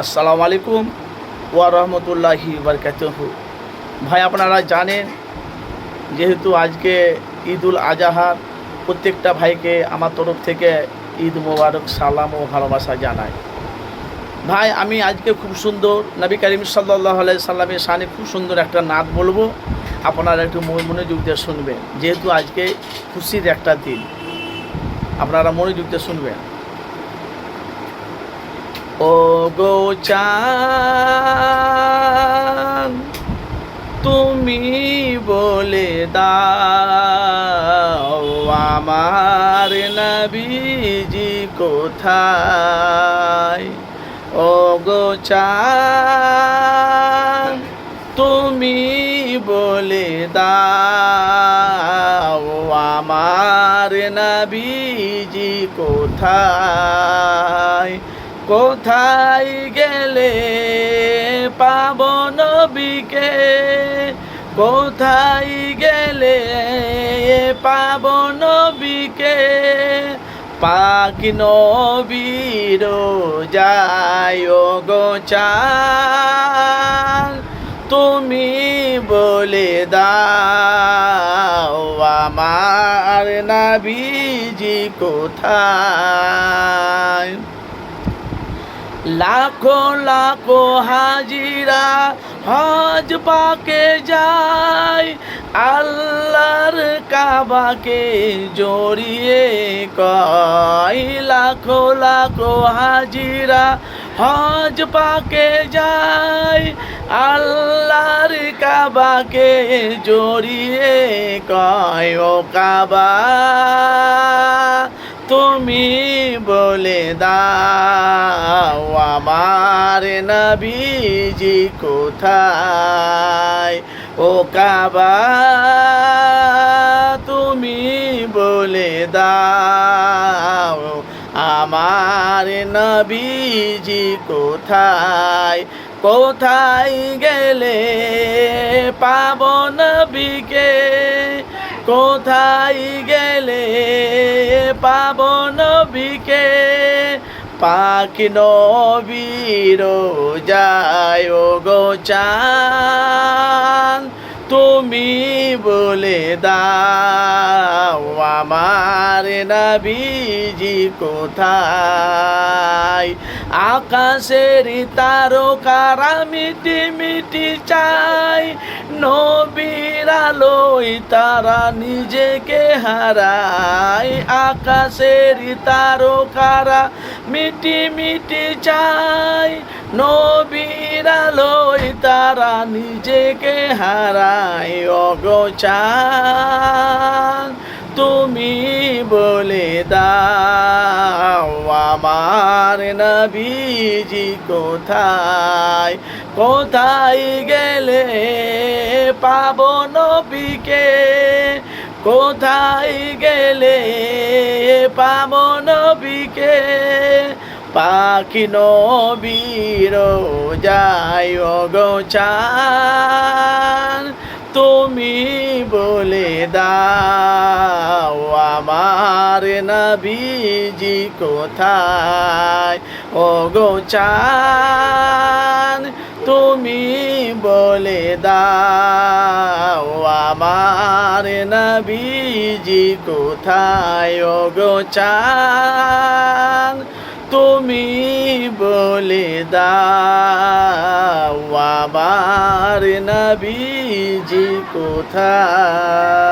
আসসালামু আলাইকুম ওয়া রহমতুল্লাহি বারকাতুহ। ভাই, আপনারা জানেন, যেহেতু আজকে ঈদুল আজাহার প্রত্যেকটা ভাইকে আমার তরফ থেকে ঈদ মোবারক সালাম ও ভালোবাসা জানাই। ভাই, আমি আজকে খুব সুন্দর, নবী করিম সাল্লাহ সাল্লামের সানে খুব সুন্দর একটা নাচ বলব। আপনারা একটু মন- মনোযোগ দিয়ে শুনবেন। যেহেতু আজকে খুশির একটা দিন। আপনারা মনোযোগ দিয়ে শুনবেন। ও গো চান তুমি বলে দাও আমার নবীজি কোথায়? ও গো চান তুমি বলে দাও আমার নবীজি কোথায়? কোথায় গেলে পাব নবীকে? কোথায় গেলে পাব নবীকে? পাক নবীর যায় গো চাল তুমি বলে দাও আমার নাবিজি কোথায়? লাখো লাখো হাজিরা হজ পাকে যায়, আল্লাহর কাবাকে জড়িয়ে কয়। লাখো লাখো হাজিরা হজ পাকে যায়, আল্লাহর কাবাকে জড়িয়ে কয়। ও কাবা তুমি বলে দাও আমার নবীজি কোথায়? ও কাবা, তুমি বলে দাও আমার নবীজি কোথায়? কোথায় গেলে পাব নবীকে? কোথায় গেলে পাব নবীকে? পাখি নবীর যায় গো চান তুমি বলে দাও আমার নবীজি কোথায়? আকাশের তারকারা মিটি মিটি চাই আলোয় তারা নিজেকে হারায়। আকাশের তারকারা মিটি মিটি চাই নবীর তারা নিজেকে হারায়। অগোচান তুমি বলে দাও। আমার নবীজি কোথায়? কোথায় গেলে পাব নবীকে? কোথায় গেলে পাব নবীকে? পাখি নবীর যায় গোচান তুমি বলে দাও আমার নবীজি কোথায়? ও গোচান তুমি বলে দাও, আমার নবীজি কোথায়? ও গোচান তুমি বলে দাও, আমার নবীজি কোথায়?